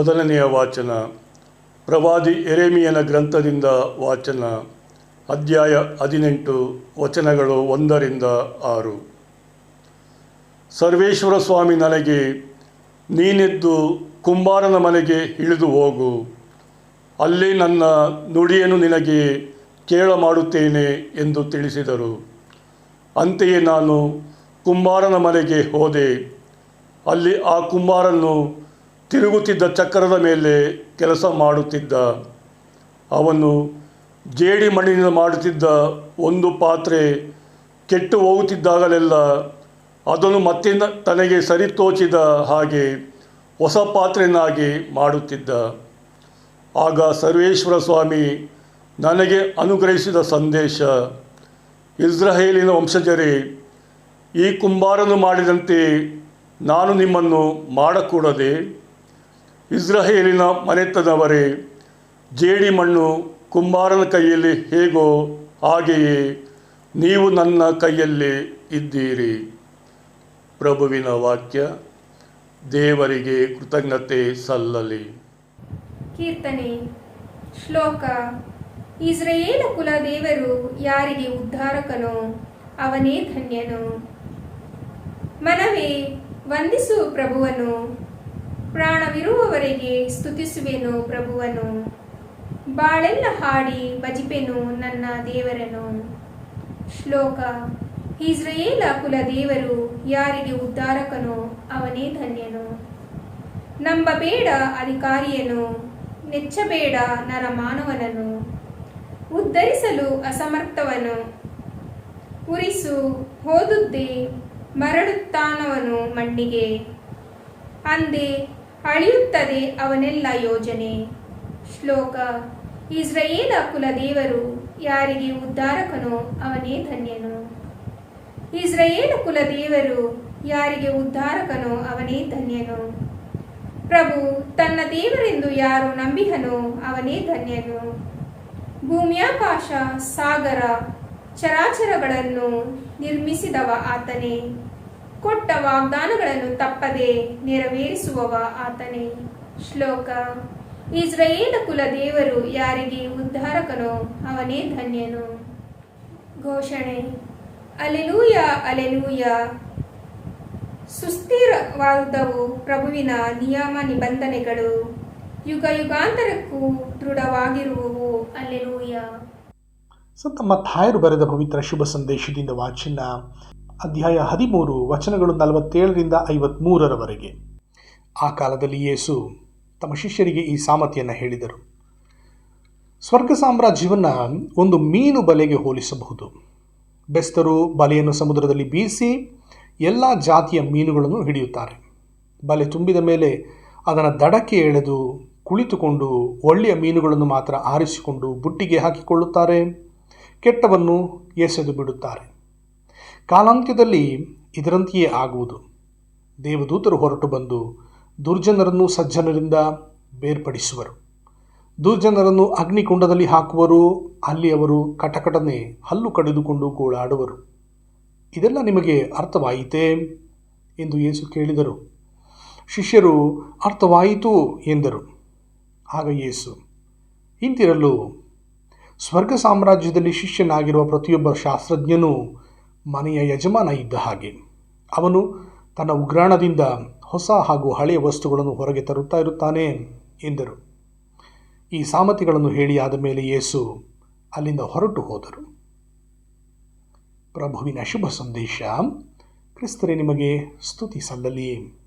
ಮೊದಲನೆಯ ವಾಚನ, ಪ್ರವಾದಿ ಎರೆಮಿಯನ ಗ್ರಂಥದಿಂದ ವಾಚನ, ಅಧ್ಯಾಯ ಹದಿನೆಂಟು, ವಚನಗಳು ಒಂದರಿಂದ ಆರು. ಸರ್ವೇಶ್ವರ ಸ್ವಾಮಿ ನನಗೆ, ನೀನೆದ್ದು ಕುಂಬಾರನ ಮನೆಗೆ ಇಳಿದು ಹೋಗು. ಅಲ್ಲಿ ನನ್ನ ನುಡಿಯನ್ನು ನಿನಗೆ ಕೇಳ ಮಾಡುತ್ತೇನೆ ಎಂದು ತಿಳಿಸಿದರು. ಅಂತೆಯೇ ನಾನು ಕುಂಬಾರನ ಮನೆಗೆ ಹೋದೆ. ಅಲ್ಲಿ ಆ ಕುಂಬಾರನು ತಿರುಗುತ್ತಿದ್ದ ಚಕ್ರದ ಮೇಲೆ ಕೆಲಸ ಮಾಡುತ್ತಿದ್ದ ಅವನು ಜೇಡಿ ಮಣ್ಣಿನಿಂದ ಮಾಡುತ್ತಿದ್ದ ಒಂದು ಪಾತ್ರೆ ಕೆಟ್ಟು ಹೋಗುತ್ತಿದ್ದಾಗಲೆಲ್ಲ ಅದನ್ನು ಮತ್ತೆ ತನಗೆ ಸರಿತೋಚಿದ ಹಾಗೆ ಹೊಸ ಪಾತ್ರೆಯನ್ನಾಗಿ ಮಾಡುತ್ತಿದ್ದ. ಆಗ ಸರ್ವೇಶ್ವರ ಸ್ವಾಮಿ ನನಗೆ ಅನುಗ್ರಹಿಸಿದ ಸಂದೇಶ, ಇಸ್ರಾಯೇಲಿನ ವಂಶಜರೇ, ಈ ಕುಂಬಾರನು ಮಾಡಿದಂತೆ ನಾನು ನಿಮ್ಮನ್ನು ಮಾಡಕೂಡದೆ ಇಸ್ರಾಯೇಲಿನ ಜೇಡಿ ಮಣ್ಣು ಕುಂಬಾರನ ಕೈಯಲ್ಲಿ ಹೇಗೋ ಹಾಗೆಯೇ ನೀವು ನನ್ನ ಕೈಯಲ್ಲಿ ಇದ್ದೀರಿ. ಪ್ರಭುವಿನ ವಾಕ್ಯ, ದೇವರಿಗೆ ಕೃತಜ್ಞತೆ ಸಲ್ಲಲಿ. ಕೀರ್ತನೆ, ಶ್ಲೋಕ, ಇಸ್ರಾಯೇಲ ಕುಲ ದೇವರು ಯಾರಿಗೆ ಉದ್ಧಾರಕನೋ ಅವನೇ ಧನ್ಯನು. ಮನವೇ, ವಂದಿಸು ಪ್ರಭುವನು. ಪ್ರಾಣವಿರುವವರೆಗೆ ಸ್ತುತಿಸುವೆನು ಪ್ರಭುವನು. ಬಾಳೆಲ್ಲ ಹಾಡಿ ಭಜಿಪೆನು ನನ್ನ ದೇವರನು. ಶ್ಲೋಕ ಇಸ್ರೇಲ ಕುಲ ದೇವರು ಯಾರಿಗೆ ಉದ್ಧಾರಕನೋ ಅವನೇ ಧನ್ಯನು. ನಂಬಬೇಡ ಅಧಿಕಾರಿಯನು, ನೆಚ್ಚಬೇಡ ನರಮಾನವನನು. ಉದ್ಧರಿಸಲು ಅಸಮರ್ಥವನು. ಉರಿಸು, ಹೋದುದ್ದೇ, ಮರಳುತ್ತಾನವನು ಮಣ್ಣಿಗೆ. ಅಂದೆ ಅಳಿಯುತ್ತದೆ ಅವನೆಲ್ಲ ಯೋಜನೆ. ಶ್ಲೋಕ. ಇಸ್ರಯೇಲ ಕುಲ ದೇವರು ಯಾರಿಗೆ ಉದ್ಧಾರಕನೋ ಅವನೇ ಧನ್ಯನು. ಇಸ್ರಯೇಲ ಕುಲ ದೇವರು ಯಾರಿಗೆ ಉದ್ಧಾರಕನೋ ಅವನೇ ಧನ್ಯನು. ಪ್ರಭು, ತನ್ನ ದೇವರೆಂದು ಯಾರು ನಂಬಿಹನೋ ಅವನೇ ಧನ್ಯನು. ಭೂಮ್ಯಾಕಾಶ, ಸಾಗರ, ಚರಾಚರಗಳನ್ನು ನಿರ್ಮಿಸಿದವ ಆತನೇ. ಕೊಟ್ಟ ವಾಗ್ದಾನಗಳನ್ನು ತಪ್ಪದೆ ನೆರವೇರಿಸುವವ ಆತನೇ. ಶ್ಲೋಕ. ಇಸ್ರಾಯೇಲ ಕುಲ ದೇವರು ಯಾರಿಗೆ ಉದ್ಧಾರಕನೋ ಅವನೇ ಧನ್ಯನು. ಘೋಷಣೆ. Alleluia alleluia. ಸುಸ್ಥಿರವಾದವು ಪ್ರಭುವಿನ ನಿಯಮ ನಿಬಂಧನೆಗಳು. ಯುಗ ಯುಗಾಂತರಕ್ಕೂ ದೃಢವಾಗಿರುವವು. ಅಲೆಲೂಯ. ಸೊ ತಮ್ಮ ತಾಯರು ಬರೆದ ಪವಿತ್ರ ಶುಭ ಸಂದೇಶದಿಂದ ವಾಚನ ಅಧ್ಯಾಯ ಹದಿಮೂರು, ವಚನಗಳು ನಲವತ್ತೇಳರಿಂದ ಐವತ್ತ್ಮೂರರವರೆಗೆ ಆ ಕಾಲದಲ್ಲಿ ಯೇಸು ತಮ್ಮ ಶಿಷ್ಯರಿಗೆ ಈ ಸಾಮತಿಯನ್ನು ಹೇಳಿದರು. ಸ್ವರ್ಗ ಸಾಮ್ರಾಜ್ಯವನ್ನು ಒಂದು ಮೀನು ಬಲೆಗೆ ಹೋಲಿಸಬಹುದು. ಬೆಸ್ತರು ಬಲೆಯನ್ನು ಸಮುದ್ರದಲ್ಲಿ ಬೀಸಿ ಎಲ್ಲ ಜಾತಿಯ ಮೀನುಗಳನ್ನು ಹಿಡಿಯುತ್ತಾರೆ. ಬಲೆ ತುಂಬಿದ ಮೇಲೆ ಅದನ್ನು ದಡಕ್ಕೆ ಎಳೆದು ಕುಳಿತುಕೊಂಡು ಒಳ್ಳೆಯ ಮೀನುಗಳನ್ನು ಮಾತ್ರ ಆರಿಸಿಕೊಂಡು ಬುಟ್ಟಿಗೆ ಹಾಕಿಕೊಳ್ಳುತ್ತಾರೆ. ಕೆಟ್ಟವನ್ನು ಎಸೆದು ಬಿಡುತ್ತಾರೆ. ಕಾಲಾಂತ್ಯದಲ್ಲಿ ಇದರಂತೆಯೇ ಆಗುವುದು. ದೇವದೂತರು ಹೊರಟು ಬಂದು ದುರ್ಜನರನ್ನು ಸಜ್ಜನರಿಂದ ಬೇರ್ಪಡಿಸುವರು. ದುರ್ಜನರನ್ನು ಅಗ್ನಿಕುಂಡದಲ್ಲಿ ಹಾಕುವರು, ಅಲ್ಲಿ ಅವರು ಕಟಕಟನೆ ಹಲ್ಲು ಕಡಿದುಕೊಂಡು ಗೋಳಾಡುವರು. ಇದೆಲ್ಲ ನಿಮಗೆ ಅರ್ಥವಾಯಿತೇ? ಎಂದು ಯೇಸು ಕೇಳಿದರು. ಶಿಷ್ಯರು, ಅರ್ಥವಾಯಿತು ಎಂದರು. ಆಗ ಯೇಸು ಹಿಂತಿರಲು ಸ್ವರ್ಗ ಸಾಮ್ರಾಜ್ಯದಲ್ಲಿ ಶಿಷ್ಯನಾಗಿರುವ ಪ್ರತಿಯೊಬ್ಬ ಶಾಸ್ತ್ರಜ್ಞನೂ ಮನೆಯ ಯಜಮಾನ ಇದ್ದ ಹಾಗೆ. ಅವನು ತನ್ನ ಉಗ್ರಾಣದಿಂದ ಹೊಸ ಹಾಗೂ ಹಳೆಯ ವಸ್ತುಗಳನ್ನು ಹೊರಗೆ ತರುತ್ತಾ ಇರುತ್ತಾನೆ ಎಂದರು. ಈ ಸಾಮತಿಗಳನ್ನು ಹೇಳಿ ಆದ ಮೇಲೆ ಯೇಸು ಅಲ್ಲಿಂದ ಹೊರಟು ಹೋದರು. ಪ್ರಭುವಿನ ಶುಭ ಸಂದೇಶ ಕ್ರಿಸ್ತರೇ ನಿಮಗೆ ಸ್ತುತಿ ಸಲ್ಲಲಿ.